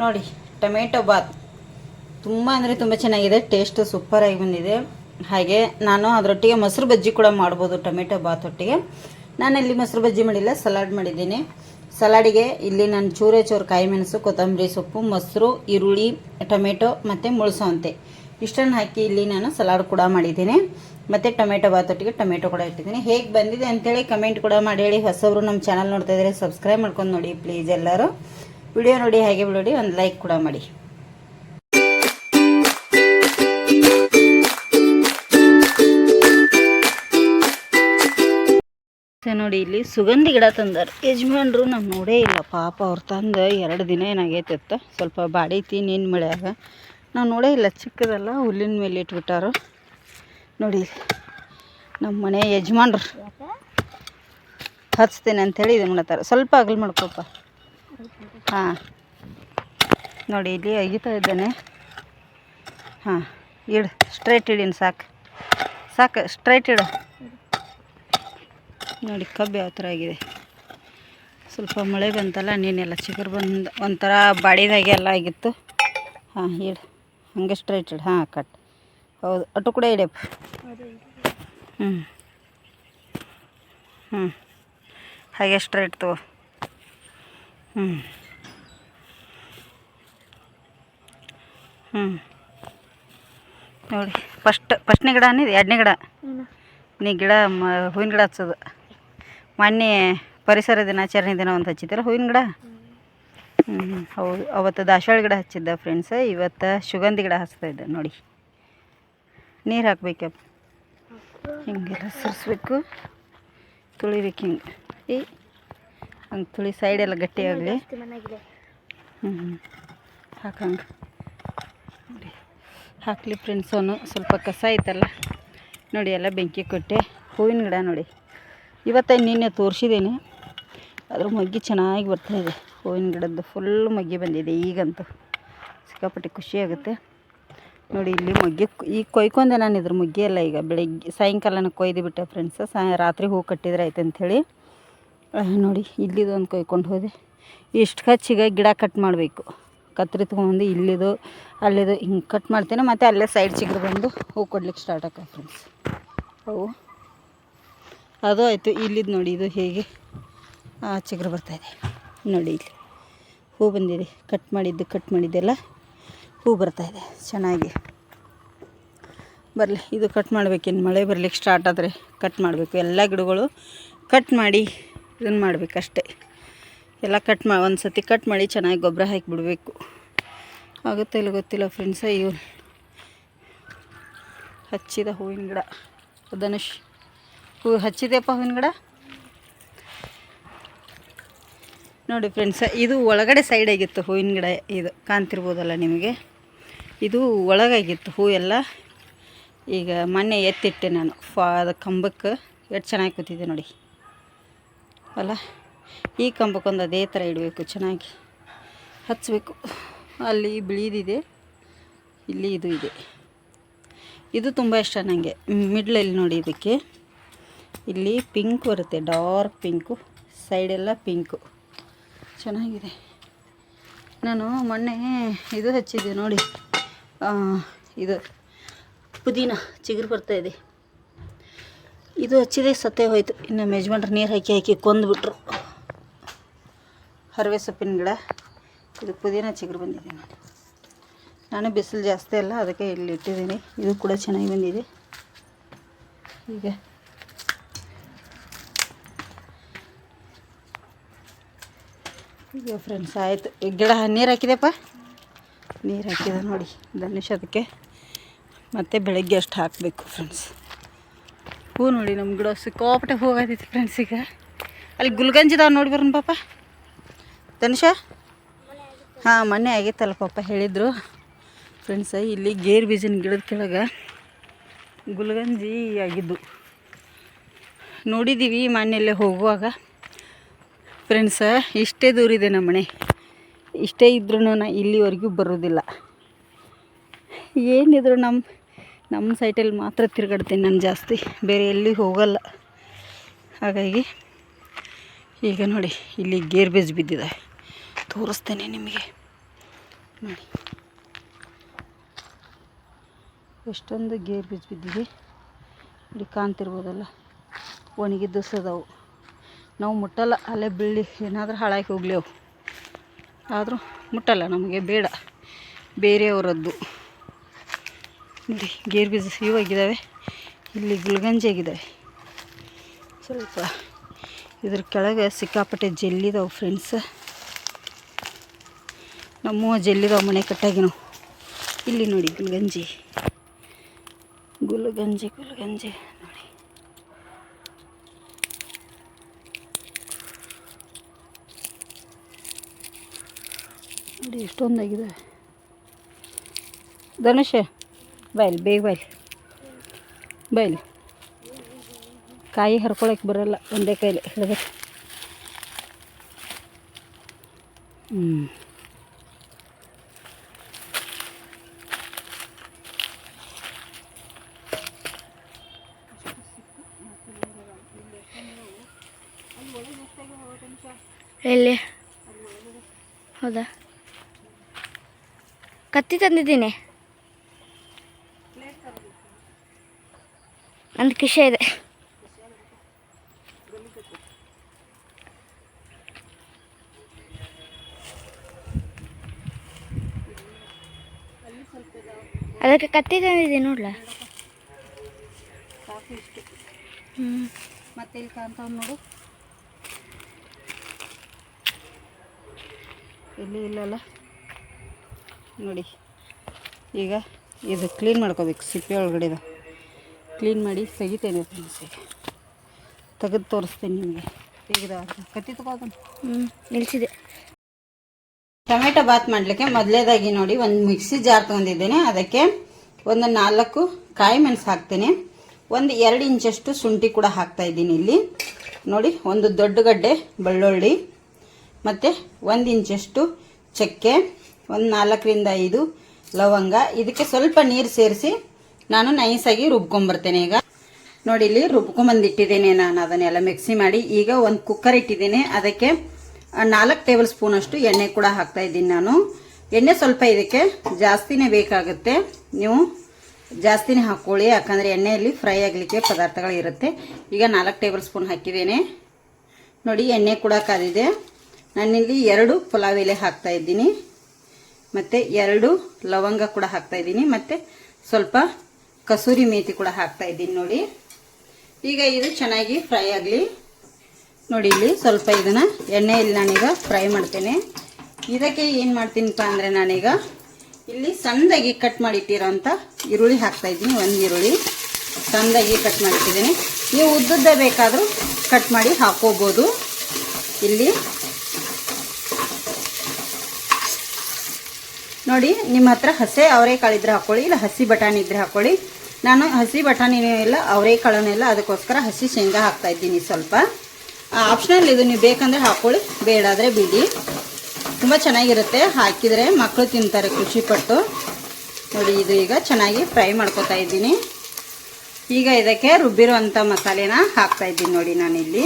ನೋಡಿ, ಟೊಮೆಟೊ ಬಾತ್. ತುಂಬ ಅಂದರೆ ತುಂಬ ಚೆನ್ನಾಗಿದೆ ಟೇಸ್ಟ್ ಸೂಪರಾಗಿ ಬಂದಿದೆ. ಹಾಗೆ ನಾನು ಅದರೊಟ್ಟಿಗೆ ಮೊಸರು ಬಜ್ಜಿ ಕೂಡ ಮಾಡ್ಬೋದು ಟೊಮೆಟೊ ಬಾತ್ ಒಟ್ಟಿಗೆ. ನಾನಲ್ಲಿ ಮೊಸರು ಬಜ್ಜಿ ಮಾಡಿಲ್ಲ ಸಲಾಡ್ ಮಾಡಿದ್ದೀನಿ. ಸಲಾಡಿಗೆ ಇಲ್ಲಿ ನಾನು ಚೂರೆ ಚೂರು ಕಾಯಿ ಮೆಣಸು ಕೊತ್ತಂಬರಿ ಸೊಪ್ಪು, ಮೊಸರು, ಈರುಳ್ಳಿ, ಟೊಮೆಟೊ ಮತ್ತು ಮುಳ್ಸವಂತೆ ಇಷ್ಟನ್ನು ಹಾಕಿ ಇಲ್ಲಿ ನಾನು ಸಲಾಡ್ ಕೂಡ ಮಾಡಿದ್ದೀನಿ. ಮತ್ತು ಟೊಮೆಟೊ ಬಾತ್ ಒಟ್ಟಿಗೆ ಟೊಮೆಟೊ ಕೂಡ ಇಟ್ಟಿದ್ದೀನಿ. ಹೇಗೆ ಬಂದಿದೆ ಅಂತೇಳಿ ಕಮೆಂಟ್ ಕೂಡ ಮಾಡಿ ಹೇಳಿ. ಹೊಸವರು ನಮ್ಮ ಚಾನಲ್ ನೋಡ್ತಾ ಇದ್ದಾರೆ ಸಬ್ಸ್ಕ್ರೈಬ್ ಮಾಡ್ಕೊಂಡು ನೋಡಿ ಪ್ಲೀಸ್ ಎಲ್ಲರೂ. ವಿಡಿಯೋ ನೋಡಿ ಹಾಗೆ ನೋಡಿ ಒಂದು ಲೈಕ್ ಕೂಡ ಮಾಡಿ. ನೋಡಿ ಇಲ್ಲಿ ಸುಗಂಧಿ ಗಿಡ ತಂದಾರ. ಯಜಮಾನ್ರು ನಾವು ನೋಡೇ ಇಲ್ಲ, ಪಾಪ ಅವ್ರು ತಂದು ಎರಡು ದಿನ ಏನಾಗೈತಿತ್ತ ಸ್ವಲ್ಪ ಬಾಡೈತಿ ನಿನ್ನ ಮಳೆಯಾಗ ನಾವು ನೋಡೇ ಇಲ್ಲ, ಚಿಕ್ಕದಲ್ಲ ಹುಲ್ಲಿನ ಮೇಲೆ ಇಟ್ಬಿಟ್ಟಾರು. ನೋಡಿ ನಮ್ಮ ಮನೆ ಯಜಮಾನ್ರು. ಹಚ್ತೇನೆ ಅಂಥೇಳಿ ಇದು ಮಾಡ್ತಾರೆ. ಸ್ವಲ್ಪ ಅಗಲ್ ಮಾಡ್ಕೊಪ್ಪ. ಹಾಂ. ನೋಡಿ, ಇಲ್ಲಿ ಅಗಿತಾ ಇದ್ದೇನೆ. ಹಾಂ, ಇಡು ಸ್ಟ್ರೈಟ್ ಇಡೀನಿ ಸಾಕು. ಸಾಕು ಸ್ಟ್ರೈಟ್ ಇಡು. ನೋಡಿ, ಕಬ್ಬು ಯಾವ ಥರ ಆಗಿದೆ. ಸ್ವಲ್ಪ ಮಳೆ ಬಂತಲ್ಲ, ನೀನೆಲ್ಲ ಚಿಗುರು ಬಂದು, ಒಂಥರ ಬಾಡಿದಾಗೆ ಎಲ್ಲ ಆಗಿತ್ತು. ಹಾಂ, ಇಡು, ಹಂಗೆ ಸ್ಟ್ರೈಟ್ ಇಡು. ಹಾಂ ಕಟ್ ಹೌದು ಅಟ್ಟು ಕೂಡ ಇಡಪ್ಪ ಹ್ಞೂ ಹ್ಞೂ ಹಾಗೆ ಸ್ಟ್ರೈಟ್ ತಗೋ. ಹ್ಞೂ ಹ್ಞೂ ನೋಡಿ ಫಸ್ಟ್ ಫಸ್ಟ್ನೇ ಗಿಡ ಅನ್ನಿದೆ ಎರಡನೇ ಗಿಡ. ನೀ ಗಿಡ ಮ ಹೂವಿನ ಗಿಡ ಹಚ್ಚೋದು. ಮೊನ್ನೆ ಪರಿಸರ ದಿನಾಚರಣೆ ದಿನ ಒಂದು ಹಚ್ಚಿದ್ದಲ್ಲ ಹೂವಿನ ಗಿಡ? ಹ್ಞೂ ಹೌದು. ಅವತ್ತು ದಾಸವಾಳ ಗಿಡ ಹಚ್ಚಿದ್ದೆ ಫ್ರೆಂಡ್ಸ್ ಇವತ್ತು ಸುಗಂಧಿ ಗಿಡ ಹಚ್ತಾ ಇದ್ದೆ ನೋಡಿ. ನೀರು ಹಾಕ್ಬೇಕಪ್ಪ. ಹಿಂಗೆಲ್ಲ ಸುರಿಸ್ಬೇಕು. ತುಳಿಬೇಕು ಹಿಂಗೆ ಈ ಹಂಗೆ ತುಳಿ ಸೈಡೆಲ್ಲ ಗಟ್ಟಿಯಾಗಲಿ. ಹ್ಞೂ ಹ್ಞೂ ಹಾಕಂಗೆ. ಹಾಕಲಿ ಫ್ರೆಂಡ್ಸ್ ಸ್ವಲ್ಪ ಕಸ ಐತಲ್ಲ. ನೋಡಿ, ಎಲ್ಲ ಬೆಂಕಿ ಕೊಟ್ಟೆ. ಹೂವಿನ ಗಿಡ ನೋಡಿ. ಇವತ್ತೇ ನಿನ್ನೆ ತೋರಿಸಿದ್ದೀನಿ. ಅದ್ರ ಮಗ್ಗಿ ಚೆನ್ನಾಗಿ ಬರ್ತಾಯಿದೆ ಹೂವಿನ ಗಿಡದ್ದು ಫುಲ್ ಮಗ್ಗಿ ಬಂದಿದೆ ಈಗಂತೂ. ಸಿಕ್ಕಾಪಟ್ಟೆ ಖುಷಿ ಆಗುತ್ತೆ. ನೋಡಿ, ಇಲ್ಲಿ ಮಗ್ಗಿ ಈಗ ಕೊಯ್ಕೊಂಡೆ ನಾನು ಇದ್ರ ಮುಗ್ಗಿ ಎಲ್ಲ ಈಗ. ಬೆಳಗ್ಗೆ ಸಾಯಂಕಾಲನ ಕೊಯ್ದು ಬಿಟ್ಟೆ ಫ್ರೆಂಡ್ಸ್ ಸಾಯ, ರಾತ್ರಿ ಹೂ ಕಟ್ಟಿದ್ರೆ ಆಯ್ತು ಅಂಥೇಳಿ ನೋಡಿ, ಇಲ್ಲಿದೊಂದು ಕೊಯ್ಕೊಂಡು ಹೋದೆ. ಇಷ್ಟು ಕಚ್ಚಿಗೆ ಗಿಡ ಕಟ್ ಮಾಡಬೇಕು. ಕತ್ರಿ ತೊಗೊಂಡು ಇಲ್ಲಿದು, ಅಲ್ಲಿದು ಹಿಂಗೆ ಕಟ್ ಮಾಡ್ತೇನೆ. ಮತ್ತು ಅಲ್ಲೇ ಸೈಡ್ ಚಿಗ್ರು ಬಂದು ಹೂ ಕೊಡ್ಲಿಕ್ಕೆ ಸ್ಟಾರ್ಟ್ ಆಕ ಫ್ರೆಂಡ್ಸ್ ಅವು ಅದು ಆಯಿತು. ಇಲ್ಲಿದ್ದು ನೋಡಿ, ಇದು ಹೇಗೆ? ಆ ಚಿಗುರು ಬರ್ತಾಯಿದೆ ನೋಡಿ ಇಲ್ಲಿ. ಹೂ ಬಂದಿದೆ. ಕಟ್ ಮಾಡಿದ್ದು ಕಟ್ ಮಾಡಿದ್ದೆಲ್ಲ ಹೂ ಬರ್ತಾಯಿದೆ ಚೆನ್ನಾಗಿ. ಬರಲಿ, ಇದು ಕಟ್ ಮಾಡ್ಬೇಕಿನ್ನು ಮಳೆ ಬರ್ಲಿಕ್ಕೆ ಸ್ಟಾರ್ಟ್ ಆದರೆ ಕಟ್ ಮಾಡಬೇಕು. ಎಲ್ಲ ಗಿಡಗಳು ಕಟ್ ಮಾಡಿ ಇದನ್ನು ಮಾಡಬೇಕಷ್ಟೆ. ಎಲ್ಲ ಕಟ್ ಮಾ ಒಂದು ಸತಿ ಕಟ್ ಮಾಡಿ ಚೆನ್ನಾಗಿ ಗೊಬ್ಬರ ಹಾಕಿ ಬಿಡಬೇಕು ಆಗುತ್ತೆ ಇಲ್ಲ ಗೊತ್ತಿಲ್ಲ ಫ್ರೆಂಡ್ಸ ಇವು ಹಚ್ಚಿದ ಹೂವಿನ ಗಿಡ ಧನುಷ್. ಹೂ ಹಚ್ಚಿದೆಯಪ್ಪ ಹೂವಿನ ಗಿಡ? ನೋಡಿ ಫ್ರೆಂಡ್ಸ ಇದು ಒಳಗಡೆ ಸೈಡ್ ಆಗಿತ್ತು ಹೂವಿನ ಗಿಡ, ಇದು ಕಾಣ್ತಿರ್ಬೋದಲ್ಲ ನಿಮಗೆ? ಇದು ಒಳಗಾಗಿತ್ತು ಹೂ ಎಲ್ಲ. ಈಗ ಮೊನ್ನೆ ಎತ್ತಿಟ್ಟೆ ನಾನು, ಫಾ, ಅದು ಕಂಬಕ್ಕೆ. ಎಷ್ಟು ಚೆನ್ನಾಗಿ ಕೂತಿದ್ದೆ ನೋಡಿ. ಅಲ್ಲ? ಈ ಕಂಬಕ್ಕೊಂದು ಅದೇ ಥರ ಇಡಬೇಕು, ಚೆನ್ನಾಗಿ ಹಚ್ಚಬೇಕು ಅಲ್ಲಿ ಬಿಳಿದಿದೆ, ಇಲ್ಲಿ ಇದು ಇದೆ. ಇದು ತುಂಬ ಇಷ್ಟ ನನಗೆ. ಮಿಡ್ಲಲ್ಲಿ ನೋಡಿ ಇದಕ್ಕೆ. ಇಲ್ಲಿ ಪಿಂಕ್ ಬರುತ್ತೆ, ಡಾರ್ಕ್ ಪಿಂಕು, ಸೈಡೆಲ್ಲ ಪಿಂಕು. ಚೆನ್ನಾಗಿದೆ. ನಾನು ಮೊನ್ನೆ ಇದು ಹಚ್ಚಿದ್ದೆ ನೋಡಿ. ಇದು ಪುದೀನ ಚಿಗುರು ಬರ್ತಾ ಇದೆ. ಇದು ಹಚ್ಚಿದೆ, ಸತ್ತೇ ಹೋಯಿತು. ಇನ್ನು ಮೆಜ್ಮೆಂಟ್ರ್ ನೀರು ಹಾಕಿ ಹಾಕಿ ಕೊಂದುಬಿಟ್ರು. ಹರವೆ ಸೊಪ್ಪಿನ ಗಿಡ. ಇದು ಪುದೀನ ಚಿಗುರು ಬಂದಿದೆ ನೋಡಿ. ನಾನು ಬಿಸಿಲು ಜಾಸ್ತಿ ಅಲ್ಲ, ಅದಕ್ಕೆ ಇಲ್ಲಿ ಇಟ್ಟಿದ್ದೀನಿ. ಇದು ಕೂಡ ಚೆನ್ನಾಗಿ ಬಂದಿದೆ. ಈಗ ಈಗ ಫ್ರೆಂಡ್ಸ್ ಆಯಿತು. ಗಿಡ ನೀರು ಹಾಕಿದೆಪ್ಪ ನೀರು ಹಾಕಿದೆ ನೋಡಿ, ಧನುಷ್ ಅದಕ್ಕೆ. ಮತ್ತು ಬೆಳಗ್ಗೆ ಅಷ್ಟು ಹಾಕಬೇಕು ಫ್ರೆಂಡ್ಸ್ ಹೂ ನೋಡಿ ನಮ್ಮ ಗಿಡ ಸಿಕ್ಕಾಪಟ್ಟೆ ಹೋಗತೈತಿ ಫ್ರೆಂಡ್ಸ್ ಈಗ. ಅಲ್ಲಿ ಗುಲ್ಗಂಜಿದಾವ್ ನೋಡಿ ಬರೋಣ ಪಾಪ. ಧನುಷ ಹಾಂ, ಮೊನ್ನೆ ಆಗೈತಲ್ಲ ಪಾಪ ಹೇಳಿದರು. ಫ್ರೆಂಡ್ಸ ಇಲ್ಲಿ ಗೇರ್ ಬೀಜನ ಗಿಡದ ಕೆಳಗೆ ಗುಲ್ಗಂಜಿ ಆಗಿದ್ದು. ನೋಡಿದ್ದೀವಿ ಮನೆಯಲ್ಲೇ ಹೋಗುವಾಗ. ಫ್ರೆಂಡ್ಸ ಇಷ್ಟೇ ದೂರ ಇದೆ ನಮ್ಮ ಮನೆ. ಇಷ್ಟೇ ಇದ್ರೂ ನಾ ಇಲ್ಲಿವರೆಗೂ ಬರೋದಿಲ್ಲ. ಏನಿದ್ರು ನಮ್ಮ ನಮ್ಮ ಸೈಟಲ್ಲಿ ಮಾತ್ರ ತಿರುಗಾಡ್ತೀನಿ ನಾನು ಜಾಸ್ತಿ. ಬೇರೆ ಎಲ್ಲಿ ಹೋಗಲ್ಲ. ಹಾಗಾಗಿ, ಈಗ ನೋಡಿ, ಇಲ್ಲಿ ಗೇರ್ ಬೀಜ ಬಿದ್ದಿದೆ. ತೋರಿಸ್ತೇನೆ ನಿಮಗೆ. ನೋಡಿ. ಎಷ್ಟೊಂದು ಗೇರ್ ಬೀಜ ಬಿದ್ದಿದೆ. ಇಲ್ಲಿ ಕಾಣ್ತಿರ್ಬೋದಲ್ಲ? ಒಣಗಿದ್ದು ಸದವು ನಾವು ಮುಟ್ಟಲ್ಲ, ಅಲ್ಲೇ ಬೀಳಿ ಏನಾದರೂ ಹಾಳಾಗಿ ಹೋಗ್ಲಿ ಅವು. ಆದರೂ ಮುಟ್ಟಲ್ಲ ನಮಗೆ, ಬೇಡ. ಬೇರೆಯವರದ್ದು. ನೋಡಿ, ಗೇರ್ ಬೀಜ ಇವಾಗಿದ್ದಾವೆ ಇಲ್ಲಿ ಗುಲ್ಗಂಜಿ ಆಗಿದ್ದಾವೆ. ಸ್ವಲ್ಪ ಇದ್ರ ಕೆಳಗೆ ಸಿಕ್ಕಾಪಟ್ಟೆ ಜೆಲ್ಲಿದಾವೆ ಫ್ರೆಂಡ್ಸ್ ನಮ್ಮ ಜೆಲ್ಲಿದಾವೆ ಮನೆ ಕಟ್ಟಾಗಿ ನಾವು. ಇಲ್ಲಿ ನೋಡಿ ಗುಲ್ಗಂಜಿ. ಗುಲ್ಗಂಜಿ ಗುಲ್ಗಂಜಿ. ನೋಡಿ. ನೋಡಿ ಎಷ್ಟೊಂದಾಗಿದೆ. ಧನುಷ ಬಯಲು ಬೇಗ ಬೈಲ್. ಬೈಲ್. ಕಾಯಿ ಹರ್ಕೊಳಕ್ಕೆ ಬರಲ್ಲ, ಒಂದೇ ಕೈಲಿ ಹಿಡ್ಬೇಕು ಹ್ಞೂ ಎಲ್ಲಿ ಹೌದಾ? ಕತ್ತಿ ತಂದಿದ್ದೀನಿ. ನಂದು ಕಿಶೆ ಇದೆ. ಅದಕ್ಕೆ ಕತ್ತಿ ತಂದಿದ್ದೀನಿ ನೋಡ್ಲ? ಹ್ಞೂ ಮತ್ತೆ ಇಲ್ಲಿ ಕಾಣ್ತಾವ್ ನೋಡು. ಇಲ್ಲಿ ಇಲ್ಲಲ್ಲ. ನೋಡಿ ಈಗ ಇದು ಕ್ಲೀನ್ ಮಾಡ್ಕೋಬೇಕು ಸಿಪ್ಪೆ ಒಳಗಡೆದ ಕ್ಲೀನ್ ಮಾಡಿ ತೆಗಿತೇನೆ ಫ್ರೆಂಡ್ಸ್ ತೆಗೆದು ತೋರಿಸ್ತೇನೆ ನಿಮಗೆ. ತೆಗೆದ ಕತ್ತಿ ಹ್ಞೂ ನಿಲ್ಸಿದೆ. ಟೊಮೆಟೊ ಬಾತ್ ಮಾಡಲಿಕ್ಕೆ ಮೊದಲೇದಾಗಿ ನೋಡಿ ಒಂದು ಮಿಕ್ಸಿ ಜಾರ್ ತೊಗೊಂಡಿದ್ದೇನೆ. ಅದಕ್ಕೆ ಒಂದು ನಾಲ್ಕು ಕಾಯಿ ಮೆಣಸು ಹಾಕ್ತೇನೆ. ಒಂದು ಎರಡು ಇಂಚಷ್ಟು ಶುಂಠಿ ಕೂಡ ಹಾಕ್ತಾ ಇದ್ದೀನಿ ಇಲ್ಲಿ. ನೋಡಿ ಒಂದು ದೊಡ್ಡ ಗಡ್ಡೆ ಬೆಳ್ಳುಳ್ಳಿ ಮತ್ತು ಒಂದು ಇಂಚಷ್ಟು ಚಕ್ಕೆ, ಒಂದು ನಾಲ್ಕರಿಂದ ಐದು ಲವಂಗ. ಇದಕ್ಕೆ ಸ್ವಲ್ಪ ನೀರು ಸೇರಿಸಿ ನಾನು ನೈಸಾಗಿ ರುಬ್ಕೊಂಬರ್ತೇನೆ ಈಗ. ನೋಡಿ, ಇಲ್ಲಿ ರುಬ್ಕೊಂಬಂದಿಟ್ಟಿದ್ದೇನೆ ನಾನು ಅದನ್ನೆಲ್ಲ ಮಿಕ್ಸಿ ಮಾಡಿ. ಈಗ ಒಂದು ಕುಕ್ಕರ್ ಇಟ್ಟಿದ್ದೇನೆ. ಅದಕ್ಕೆ ನಾಲ್ಕು ಟೇಬಲ್ ಸ್ಪೂನ್ ಅಷ್ಟು ಎಣ್ಣೆ ಕೂಡ ಹಾಕ್ತಾ ಇದ್ದೀನಿ ನಾನು. ಎಣ್ಣೆ ಸ್ವಲ್ಪ ಇದಕ್ಕೆ ಜಾಸ್ತಿನೇ ಬೇಕಾಗುತ್ತೆ. ನೀವು ಜಾಸ್ತಿನೇ ಹಾಕ್ಕೊಳ್ಳಿ ಯಾಕಂದರೆ ಎಣ್ಣೆಯಲ್ಲಿ ಫ್ರೈ ಆಗಲಿಕ್ಕೆ ಪದಾರ್ಥಗಳು ಇರುತ್ತೆ. ಈಗ ನಾಲ್ಕು ಟೇಬಲ್ ಸ್ಪೂನ್ ಹಾಕಿದ್ದೇನೆ. ನೋಡಿ, ಎಣ್ಣೆ ಕೂಡ ಕಾದಿದೆ. ನಾನಿಲ್ಲಿ ಎರಡು ಪುಲಾವ್ ಎಲೆ ಹಾಕ್ತಾ ಇದ್ದೀನಿ. ಮತ್ತು ಎರಡು ಲವಂಗ ಕೂಡ ಹಾಕ್ತಾ ಇದ್ದೀನಿ. ಮತ್ತು ಸ್ವಲ್ಪ ಕಸೂರಿ ಮೇಥಿ ಕೂಡ ಹಾಕ್ತಾ ಇದ್ದೀನಿ ನೋಡಿ. ಈಗ ಇದು ಚೆನ್ನಾಗಿ ಫ್ರೈ ಆಗಲಿ. ನೋಡಿ ಇಲ್ಲಿ ಸ್ವಲ್ಪ ಇದನ್ನು ಎಣ್ಣೆಯಲ್ಲಿ ನಾನೀಗ ಫ್ರೈ ಮಾಡ್ತೇನೆ. ಇದಕ್ಕೆ ಏನು ಮಾಡ್ತೀನಿಪ್ಪ ಅಂದರೆ ನಾನೀಗ ಇಲ್ಲಿ ಸಣ್ಣದಾಗಿ ಕಟ್ ಮಾಡಿಟ್ಟಿರೋಂಥ ಈರುಳ್ಳಿ ಹಾಕ್ತಾ ಇದ್ದೀನಿ. ಒಂದು ಈರುಳ್ಳಿ ಸಣ್ಣದಾಗಿ ಕಟ್ ಮಾಡಿಟ್ಟಿದ್ದೀನಿ. ನೀವು ಉದ್ದದ್ದೇ ಬೇಕಾದರೂ ಕಟ್ ಮಾಡಿ ಹಾಕೋಬೋದು. ಇಲ್ಲಿ ನೋಡಿ, ನಿಮ್ಮ ಹತ್ರ ಹಸೆ ಅವರೆಕಾಳು ಇದ್ರೆ ಹಾಕೊಳ್ಳಿ, ಇಲ್ಲ ಹಸಿ ಬಟಾಣಿ ಇದ್ರೆ ಹಾಕೊಳ್ಳಿ. ನಾನು ಹಸಿ ಬಟಾಣಿನೂ ಇಲ್ಲ ಅವರೆಕಾಳನೂ ಇಲ್ಲ ಅದಕ್ಕೋಸ್ಕರ ಹಸಿ ಶೇಂಗಾ ಹಾಕ್ತಾ ಇದ್ದೀನಿ ಸ್ವಲ್ಪ. ಆಪ್ಷನಲ್ ಇದು ನೀವು ಬೇಕಂದ್ರೆ ಹಾಕೊಳ್ಳಿ ಬೇಡಾದರೆ ಬಿಡಿ. ತುಂಬ ಚೆನ್ನಾಗಿರುತ್ತೆ, ಹಾಕಿದರೆ ಮಕ್ಕಳು ತಿಂತಾರೆ ಖುಷಿಪಟ್ಟು. ನೋಡಿ, ಇದು ಈಗ ಚೆನ್ನಾಗಿ ಫ್ರೈ ಮಾಡ್ಕೊತಾ ಇದ್ದೀನಿ. ಈಗ ಇದಕ್ಕೆ ರುಬ್ಬಿರುವಂಥ ಮಸಾಲೆನ ಹಾಕ್ತಾ ಇದ್ದೀನಿ ನೋಡಿ ನಾನಿಲ್ಲಿ.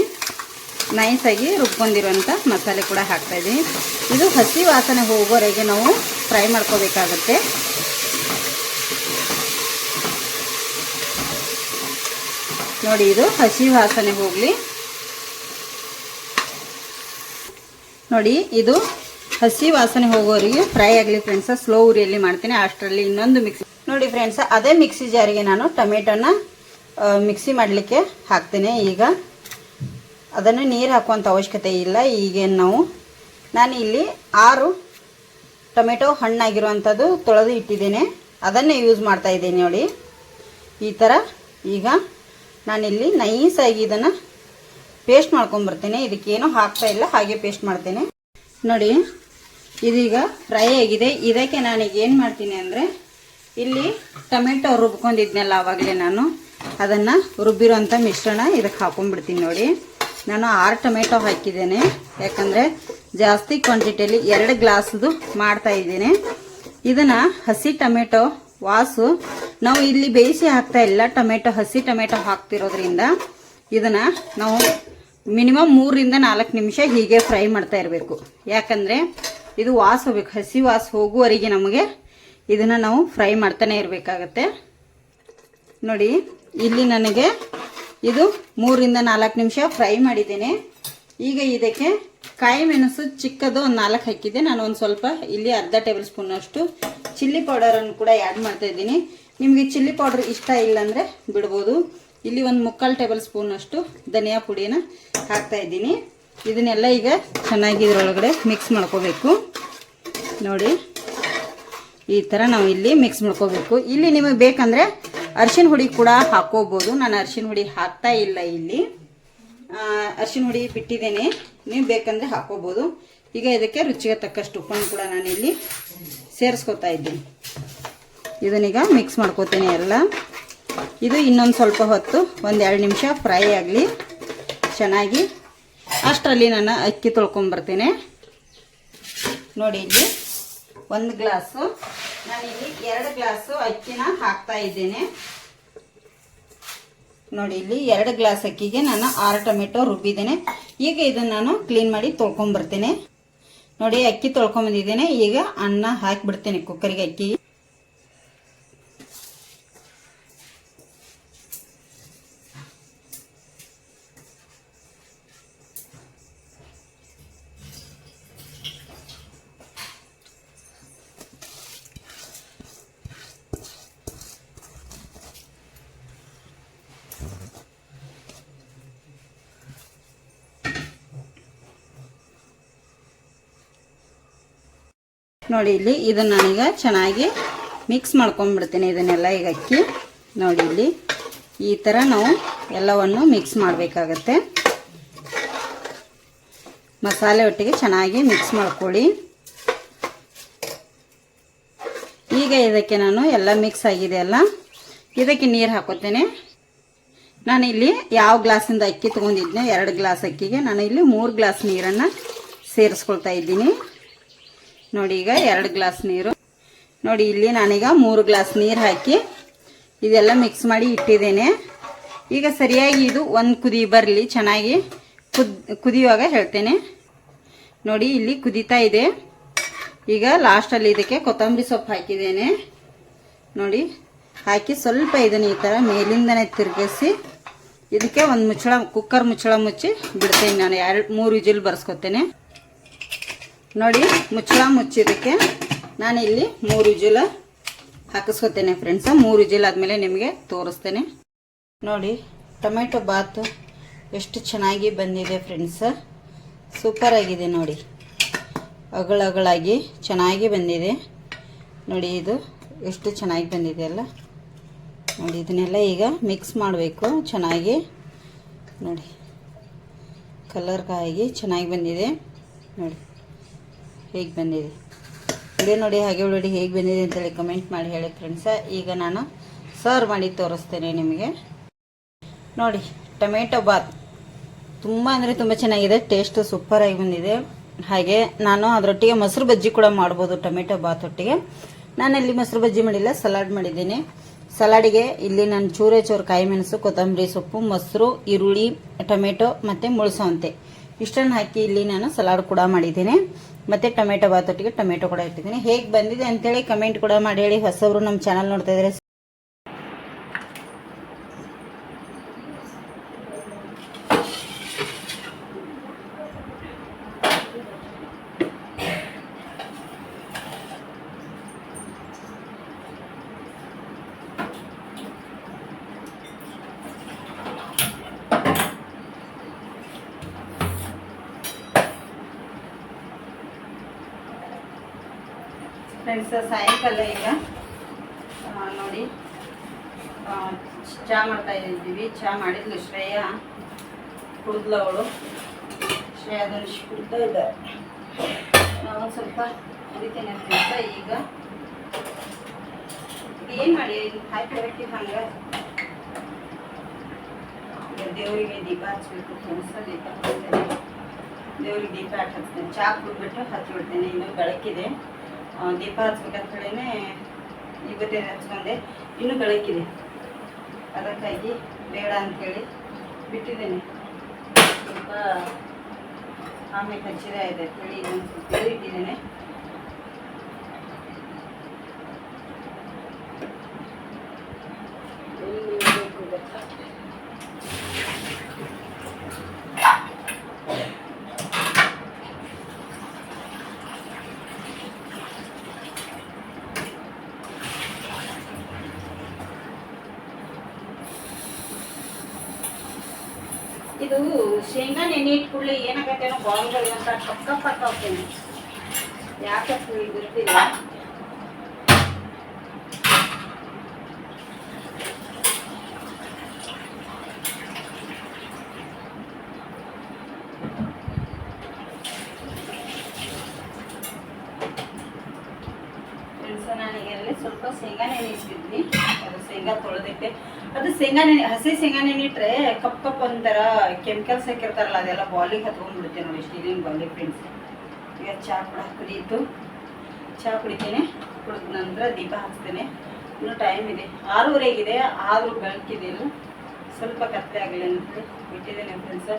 ನೈಸಾಗಿ ರುಬ್ಕೊಂಡಿರುವಂಥ ಮಸಾಲೆ ಕೂಡ ಹಾಕ್ತಾ ಇದ್ದೀನಿ. ಇದು ಹಸಿ ವಾಸನೆ ಹೋಗೋವರೆಗೆ ನಾವು ಫ್ರೈ ಮಾಡ್ಕೋಬೇಕಾಗತ್ತೆ. ನೋಡಿ, ಇದು ಹಸಿ ವಾಸನೆ ಹೋಗಲಿ. ನೋಡಿ, ಇದು ಹಸಿ ವಾಸನೆ ಹೋಗೋರಿಗೆ ಫ್ರೈ ಆಗಲಿ ಫ್ರೆಂಡ್ಸ ಸ್ಲೋ ಉರಿಯಲ್ಲಿ ಮಾಡ್ತೀನಿ. ಅಷ್ಟರಲ್ಲಿ ಇನ್ನೊಂದು ಮಿಕ್ಸಿ ನೋಡಿ ಫ್ರೆಂಡ್ಸ ಅದೇ ಮಿಕ್ಸಿ ಜಾರಿಗೆ ನಾನು ಟೊಮೆಟೊನ ಮಿಕ್ಸಿ ಮಾಡಲಿಕ್ಕೆ ಹಾಕ್ತೇನೆ. ಈಗ ಅದನ್ನು ನೀರು ಹಾಕುವಂಥ ಅವಶ್ಯಕತೆ ಇಲ್ಲ. ಈಗೇನು ನಾವು, ನಾನು ಇಲ್ಲಿ ಆರು ಟೊಮೆಟೊ ಹಣ್ಣಾಗಿರುವಂಥದ್ದು ತೊಳೆದು ಇಟ್ಟಿದ್ದೇನೆ. ಅದನ್ನೇ ಯೂಸ್ ಮಾಡ್ತಾ ಇದ್ದೀನಿ ನೋಡಿ. ಈ ಥರ ಈಗ ನಾನಿಲ್ಲಿ ನೈಸಾಗಿ ಇದನ್ನು ಪೇಸ್ಟ್ ಮಾಡ್ಕೊಂಬರ್ತೇನೆ ಇದಕ್ಕೇನು ಹಾಕ್ತಾ ಇಲ್ಲ, ಹಾಗೆ ಪೇಸ್ಟ್ ಮಾಡ್ತೇನೆ. ನೋಡಿ, ಇದೀಗ ಫ್ರೈ ಆಗಿದೆ. ಇದಕ್ಕೆ ನಾನೀಗ ಏನು ಮಾಡ್ತೀನಿ ಅಂದರೆ, ಇಲ್ಲಿ ಟೊಮೆಟೊ ರುಬ್ಕೊಂಡಿದ್ನಲ್ಲ ಆವಾಗಲೇ ನಾನು. ಅದನ್ನು ರುಬ್ಬಿರೋಂಥ ಮಿಶ್ರಣ ಇದಕ್ಕೆ ಹಾಕೊಂಡ್ಬಿಡ್ತೀನಿ ನೋಡಿ. ನಾನು ಆರು ಟೊಮೆಟೊ ಹಾಕಿದ್ದೇನೆ. ಯಾಕಂದರೆ ಜಾಸ್ತಿ ಕ್ವಾಂಟಿಟಿಯಲ್ಲಿ ಎರಡು ಗ್ಲಾಸ್ದು ಮಾಡ್ತಾ ಇದ್ದೀನಿ. ಇದನ್ನು ಹಸಿ ಟೊಮೆಟೊ ವಾಸು, ನಾವು ಇಲ್ಲಿ ಬೇಯಿಸಿ ಹಾಕ್ತಾ ಇಲ್ಲ ಟೊಮೆಟೊ, ಹಸಿ ಟೊಮೆಟೊ ಹಾಕ್ತಿರೋದ್ರಿಂದ ಇದನ್ನು ನಾವು ಮಿನಿಮಮ್ ಮೂರರಿಂದ ನಾಲ್ಕು ನಿಮಿಷ ಹೀಗೆ ಫ್ರೈ ಮಾಡ್ತಾ ಇರಬೇಕು. ಯಾಕಂದರೆ ಇದು ವಾಸ ಹೋಗ್ಬೇಕು ಹಸಿ ವಾಸ ಹೋಗುವವರೆಗೆ ನಮಗೆ ಇದನ್ನು ನಾವು ಫ್ರೈ ಮಾಡ್ತಾನೆ ಇರಬೇಕಾಗತ್ತೆ. ನೋಡಿ, ಇಲ್ಲಿ ನನಗೆ ಇದು ಮೂರಿಂದ ನಾಲ್ಕು ನಿಮಿಷ ಫ್ರೈ ಮಾಡಿದ್ದೇನೆ. ಈಗ ಇದಕ್ಕೆ ಕಾಯಿ ಮೆಣಸು ಚಿಕ್ಕದು ಒಂದು ನಾಲ್ಕು ಹಾಕಿದ್ದೆ. ನಾನು ಒಂದು ಸ್ವಲ್ಪ ಇಲ್ಲಿ ಅರ್ಧ ಟೇಬಲ್ ಸ್ಪೂನ್ ಅಷ್ಟು ಚಿಲ್ಲಿ ಪೌಡರನ್ನು ಕೂಡ ಆ್ಯಡ್ ಮಾಡ್ತಾ ಇದ್ದೀನಿ. ನಿಮಗೆ ಚಿಲ್ಲಿ ಪೌಡರ್ ಇಷ್ಟ ಇಲ್ಲ ಅಂದರೆ ಬಿಡ್ಬೋದು. ಇಲ್ಲಿ ಒಂದು ಮುಕ್ಕಾಲು ಟೇಬಲ್ ಸ್ಪೂನ್ ಅಷ್ಟು ಧನಿಯಾ ಪುಡಿನ ಹಾಕ್ತಾ ಇದ್ದೀನಿ. ಇದನ್ನೆಲ್ಲ ಈಗ ಚೆನ್ನಾಗಿ ಇದರೊಳಗಡೆ ಮಿಕ್ಸ್ ಮಾಡ್ಕೋಬೇಕು. ನೋಡಿ, ಈ ಥರ ನಾವು ಇಲ್ಲಿ ಮಿಕ್ಸ್ ಮಾಡ್ಕೋಬೇಕು. ಇಲ್ಲಿ ನಿಮಗೆ ಬೇಕಂದರೆ ಅರಿಶಿನ ಹುಡಿ ಕೂಡ ಹಾಕೋಬೋದು. ನಾನು ಅರ್ಶಿನ ಹುಡಿ ಹಾಕ್ತಾ ಇಲ್ಲ ಇಲ್ಲಿ. ಅರಿಶಿನ ಹುಡಿ ಬಿಟ್ಟಿದ್ದೇನೆ. ನೀವು ಬೇಕಂದರೆ ಹಾಕೋಬೋದು. ಈಗ ಇದಕ್ಕೆ ರುಚಿಗೆ ತಕ್ಕಷ್ಟು ಉಪ್ಪನ್ನು ಕೂಡ ನಾನು ಇಲ್ಲಿ ಸೇರಿಸ್ಕೊತಾ ಇದ್ದೀನಿ. ಇದನ್ನೀಗ ಮಿಕ್ಸ್ ಮಾಡ್ಕೋತೀನಿ ಎಲ್ಲ. ಇದು ಇನ್ನೊಂದು ಸ್ವಲ್ಪ ಹೊತ್ತು ಒಂದು ಎರಡು ನಿಮಿಷ ಫ್ರೈ ಆಗಲಿ, ಚೆನ್ನಾಗಿ. ಅಷ್ಟರಲ್ಲಿ ನಾನು ಅಕ್ಕಿ ತೊಳ್ಕೊಂಬರ್ತೇನೆ ನೋಡಿ ಇಲ್ಲಿ. ಒಂದು ಗ್ಲಾಸು. ನಾನಿಲ್ಲಿ ಎರಡು ಗ್ಲಾಸು ಅಕ್ಕಿನ ಹಾಕ್ತಾ ಇದ್ದೇನೆ. ನೋಡಿ, ಇಲ್ಲಿ ಎರಡು ಗ್ಲಾಸ್ ಅಕ್ಕಿಗೆ ನಾನು ಆರು ಟೊಮೆಟೊ ರುಬ್ಬಿದ್ದೇನೆ. ಈಗ ಇದನ್ನು ನಾನು ಕ್ಲೀನ್ ಮಾಡಿ ತೊಳ್ಕೊಂಬರ್ತೇನೆ ನೋಡಿ, ಅಕ್ಕಿ ತೊಳ್ಕೊಂಡ್ಬಂದಿದ್ದೇನೆ. ಈಗ ಅನ್ನ ಹಾಕಿಬಿಡ್ತೇನೆ ಕುಕ್ಕರಿಗೆ ಅಕ್ಕಿ ನೋಡಿ ಇಲ್ಲಿ ಇದನ್ನು ನಾನೀಗ ಚೆನ್ನಾಗಿ ಮಿಕ್ಸ್ ಮಾಡ್ಕೊಂಡ್ಬಿಡ್ತೀನಿ ಇದನ್ನೆಲ್ಲ ಈಗ ಅಕ್ಕಿ. ನೋಡಿ ಇಲ್ಲಿ ಈ ಥರ ನಾವು ಎಲ್ಲವನ್ನು ಮಿಕ್ಸ್ ಮಾಡಬೇಕಾಗತ್ತೆ. ಮಸಾಲೆ ಒಟ್ಟಿಗೆ ಚೆನ್ನಾಗಿ ಮಿಕ್ಸ್ ಮಾಡ್ಕೊಳ್ಳಿ. ಈಗ ಇದಕ್ಕೆ ನಾನು ಎಲ್ಲ ಮಿಕ್ಸ್ ಆಗಿದೆ ಅಲ್ಲ? ಇದಕ್ಕೆ ನೀರು ಹಾಕೋತೇನೆ. ನಾನು ಇಲ್ಲಿ ಯಾವ ಗ್ಲಾಸಿಂದ ಅಕ್ಕಿ ತೊಗೊಂಡಿದ್ದೆ ಎರಡು ಗ್ಲಾಸ್ ಅಕ್ಕಿಗೆ ನಾನು ಇಲ್ಲಿ ಮೂರು ಗ್ಲಾಸ್ ನೀರನ್ನು ಸೇರಿಸ್ಕೊಳ್ತಾ ಇದ್ದೀನಿ. ನೋಡಿ ಈಗ ಎರಡು ಗ್ಲಾಸ್ ನೀರು. ನೋಡಿ ಇಲ್ಲಿ ನಾನೀಗ ಮೂರು ಗ್ಲಾಸ್ ನೀರು ಹಾಕಿ ಇದೆಲ್ಲ ಮಿಕ್ಸ್ ಮಾಡಿ ಇಟ್ಟಿದ್ದೇನೆ. ಈಗ ಸರಿಯಾಗಿ ಇದು ಒಂದು ಕುದಿ ಬರಲಿ, ಚೆನ್ನಾಗಿ ಕುದ್, ಕುದಿಯುವಾಗ ಹೇಳ್ತೇನೆ. ನೋಡಿ ಇಲ್ಲಿ ಕುದೀತಾ ಇದೆ. ಈಗ ಲಾಸ್ಟಲ್ಲಿ ಇದಕ್ಕೆ ಕೊತ್ತಂಬರಿ ಸೊಪ್ಪು ಹಾಕಿದ್ದೇನೆ. ನೋಡಿ, ಹಾಕಿ ಸ್ವಲ್ಪ ಇದನ್ನು ಈ ಥರ ಮೇಲಿಂದನೇ ತಿರುಗಿಸಿ ಇದಕ್ಕೆ ಒಂದು ಮುಚ್ಚಳ ಕುಕ್ಕರ್ ಮುಚ್ಚಳ ಮುಚ್ಚಿ ಬಿಡ್ತೇನೆ ನಾನು, ಎರಡು, ಮೂರು ವಿಜಿಲ್ ಬರ್ಸ್ಕೊತೇನೆ. ನೋಡಿ, ಮುಚ್ಚಳ ಮುಚ್ಚಿದಕ್ಕೆ ನಾನಿಲ್ಲಿ ಮೂರು ಜಲ ಹಾಕಿಸ್ಕೊತೇನೆ ಫ್ರೆಂಡ್ಸ ಮೂರು ಜಲ ಆದಮೇಲೆ ನಿಮಗೆ ತೋರಿಸ್ತೇನೆ. ನೋಡಿ, ಟೊಮೆಟೊ ಬಾತು ಎಷ್ಟು ಚೆನ್ನಾಗಿ ಬಂದಿದೆ ಫ್ರೆಂಡ್ಸ ಸೂಪರ್ ಆಗಿದೆ ನೋಡಿ. ಅಗಳಗಳಾಗಿ ಚೆನ್ನಾಗಿ ಬಂದಿದೆ. ನೋಡಿ, ಇದು ಎಷ್ಟು ಚೆನ್ನಾಗಿ ಬಂದಿದೆ ಅಲ್ಲ. ನೋಡಿ, ಇದನ್ನೆಲ್ಲ ಈಗ ಮಿಕ್ಸ್ ಮಾಡಬೇಕು ಚೆನ್ನಾಗಿ. ನೋಡಿ ಕಲರ್ಗಾಗಿ ಚೆನ್ನಾಗಿ ಬಂದಿದೆ. ನೋಡಿ. ಹೇಗೆ ಬಂದಿದೆ? ವಿಡಿಯೋ ನೋಡಿ ಹಾಗೆ ನೋಡಿ ಹೇಗೆ ಬಂದಿದೆ ಅಂತೇಳಿ ಕಮೆಂಟ್ ಮಾಡಿ ಹೇಳಿ ಫ್ರೆಂಡ್ಸ ಈಗ ನಾನು ಸರ್ವ್ ಮಾಡಿ ತೋರಿಸ್ತೇನೆ ನಿಮಗೆ. ನೋಡಿ, ಟೊಮೆಟೊ ಬಾತ್. ತುಂಬ ಅಂದರೆ ತುಂಬ ಚೆನ್ನಾಗಿದೆ ಟೇಸ್ಟ್ ಸೂಪರಾಗಿ ಬಂದಿದೆ. ಹಾಗೆ ನಾನು ಅದರೊಟ್ಟಿಗೆ ಮೊಸರು ಬಜ್ಜಿ ಕೂಡ ಮಾಡ್ಬೋದು ಟೊಮೆಟೊ ಬಾತ್ ಒಟ್ಟಿಗೆ. ನಾನಲ್ಲಿ ಮೊಸರು ಬಜ್ಜಿ ಮಾಡಿಲ್ಲ ಸಲಾಡ್ ಮಾಡಿದ್ದೀನಿ. ಸಲಾಡಿಗೆ ಇಲ್ಲಿ ನಾನು ಚೂರೆ ಚೂರು ಕಾಯಿ ಮೆಣಸು, ಕೊತ್ತಂಬರಿ ಸೊಪ್ಪು, ಮೊಸರು, ಈರುಳ್ಳಿ, ಟೊಮೆಟೊ ಮತ್ತು ಮುಳಸಂತೆ. ಇಷ್ಟನ್ನು ಹಾಕಿ ಇಲ್ಲಿ ನಾನು ಸಲಾಡ್ ಕೂಡ ಮಾಡಿದ್ದೀನಿ. ಮತ್ತು ಟೊಮೆಟೊ ಬಾತೊಟ್ಟಿಗೆ ಟೊಮೆಟೊ ಕೂಡ ಇಟ್ಟಿದ್ದೀನಿ. ಹೇಗೆ ಬಂದಿದೆ ಅಂತೇಳಿ ಕಮೆಂಟ್ ಕೂಡ ಮಾಡಿ ಹೇಳಿ. ಹೊಸವರು ನಮ್ಮ ಚಾನಲ್ ನೋಡ್ತಾ ಇದ್ದಾರೆ ಫ್ರೆಂಡ್ಸ್ ಸಾಯಂಕಾಲ ಈಗ. ನೋಡಿ. ಚಹಾ ಮಾಡ್ತಾ ಇದ್ದೀವಿ. ಚಹಾ ಮಾಡಿದ್ಲು ಶ್ರೇಯ. ಕುಡಿದ್ಲು ಅವಳು. ಶ್ರೇಯ ಅದನ್ನು ಕುಡ್ತಾ ಇದ್ದಾರೆ. ನಾವು ಸ್ವಲ್ಪ ಕುಡಿತೇನೆ ಫ್ರೆಂಡ್ಸ ಈಗ. ಏನು ಮಾಡಿ? ಹಾಕಿ ಹಾಕಿ ಹಂಗೆ? ದೇವರಿಗೆ ದೀಪ ಹಚ್ಚಬೇಕು ಕೆಲಸ ದೀಪ ದೇವ್ರಿಗೆ ದೀಪ ಹಚ್ತೇನೆ. ಚಹಾ ಕುಡ್ಬಿಟ್ಟು ಹಚ್ಚಿಬಿಡ್ತೇನೆ ಇನ್ನೂ ಬೆಳಕಿದೆ. ದೀಪ ಹಚ್ಬೇಕಂತ ಹೇಳಿನೇ ಇವತ್ತೇ ಹಚ್ಕೊಂಡೆ. ಇನ್ನೂ ಬೆಳಕಿದೆ ಅದಕ್ಕಾಗಿ ಬೇಡ ಅಂಥೇಳಿ ಬಿಟ್ಟಿದ್ದೇನೆ. ಸ್ವಲ್ಪ ಆಮೇಲೆ ಹಚ್ಚಿದೆ ಇದೆ ಹೇಳಿ ಇನ್ನೊಂದು ಸ್ವಲ್ಪ ಇಟ್ಟಿದ್ದೇನೆ. ಇದು ಶೇಂಗಾ ನೆನೆ ಇಟ್ಕೊಳ್ಳಿ ಏನಾಗತ್ತೇನೋ ಬಾಲ್ಗಳು ಅಂತ ಪಕ್ಕ ಹೋಗ್ತೇನೆ. ಯಾಕೆ ಫ್ರೆಂಡ್ಸ್ ನನಗೆಲ್ಲಿ ಸ್ವಲ್ಪ ಶೇಂಗಾ ನೆನೆಸಿದ್ವಿ ಅದು ಶೇಂಗಾ ತೊಳೆದಿಟ್ಟೆ ಅದು ಶೇಂಗಾ ಹಸಿ ಶೇಂಗಾ ನೆನಿಟ್ರೆ ಕಪ್ ಕಪ್ ಒಂಥರ ಕೆಮಿಕಲ್ಸ್ ಹಾಕಿರ್ತಾರಲ್ಲ, ಅದೆಲ್ಲ ಬಾಲಿಗೆ ಹತ್ಕೊಂಡ್ಬಿಡುತ್ತೆ ನೋಡಿ ಸ್ಟೀಲಿನ ಬಾಲಿ ಫ್ರೆಂಡ್ಸ್ ಈಗ ಚಹಾ ಕೂಡ ಕುಡಿಯಿತು. ಚಹಾ ಕುಡಿತೀನಿ. ಕುಡಿದ ನಂತರ ದೀಪ ಹಾಕ್ತೇನೆ. ಇನ್ನೂ ಟೈಮ್ ಇದೆ. ಆರೂವರೆಗಿದೆ, ಆದರೂ ಬೆಳಕಿದೆ ಸ್ವಲ್ಪ ಕತ್ತೆ ಆಗಲಿ ಅಂತ ಬಿಟ್ಟಿದ್ದೇನೆ ಫ್ರೆಂಡ್ಸ್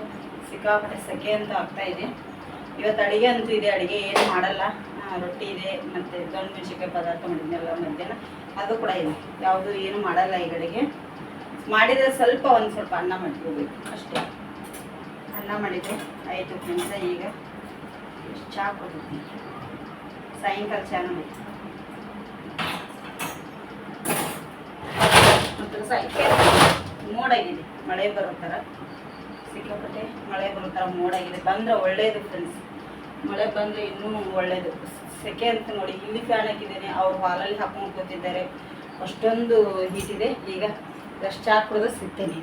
ಸಿಕ್ಕಾಪಟ್ಟೆ ಸೆಕೆ ಅಂತ ಆಗ್ತಾ ಇದೆ. ಇವತ್ತು ಅಡುಗೆ ಅಂತೂ ಇದೆ. ಅಡುಗೆ ಏನು ಮಾಡಲ್ಲ. ರೊಟ್ಟಿ ಇದೆ, ಮತ್ತು ಗಂಡು ಮೆಣಸಿನ್ಕಾಯಿ ಪದಾರ್ಥ ಮಾಡಿದ್ನಲ್ಲ ಮಧ್ಯಾಹ್ನ. ಅದು ಕೂಡ ಇದೆ. ಯಾವುದು ಏನು ಮಾಡಲ್ಲ ಈ ಕಡೆಗೆ ಮಾಡಿದರೆ ಸ್ವಲ್ಪ ಒಂದು ಸ್ವಲ್ಪ ಅನ್ನ ಮಾಡ್ಕೋಬೇಕು. ಅಷ್ಟೇ. ಅನ್ನ ಮಾಡಿದ್ರೆ, ಆಯಿತು ಫ್ರೆಂಡ್ಸ ಈಗ ಚಾ ಕೊಡ್ತೀನಿ ಸಾಯಂಕಾಲ ಚಹಾ ಮಾಡಿ. ಸಾಯಂಕಾಲ. ಮೋಡಾಗಿದೆ. ಮಳೆ ಬರೋ ಥರ. ಸಿಕ್ಕಾಪಟ್ಟೆ ಮಳೆ ಬರೋ ಥರ ಮೋಡಾಗಿದೆ. ಬಂದರೆ ಒಳ್ಳೆಯದು ಫ್ರೆಂಡ್ಸ್ ಮಳೆ ಬಂದರೆ ಇನ್ನೂ ಒಳ್ಳೆಯದು ಸೆಕೆ ಅಂತ ನೋಡಿ, ಇಲ್ಲಿ ಫ್ಯಾನ್ ಹಾಕಿದ್ದೇನೆ. ಅವ್ರು ಹಾಲಲ್ಲಿ ಹಾಕೊಂಡು ಕೂತಿದ್ದಾರೆ. ಅಷ್ಟೊಂದು ಹೀಟ್ ಇದೆ. ಈಗ ಎಷ್ಟು ಚಹಾ ಕುಡಿದು ಸಿಗ್ತೇನೆ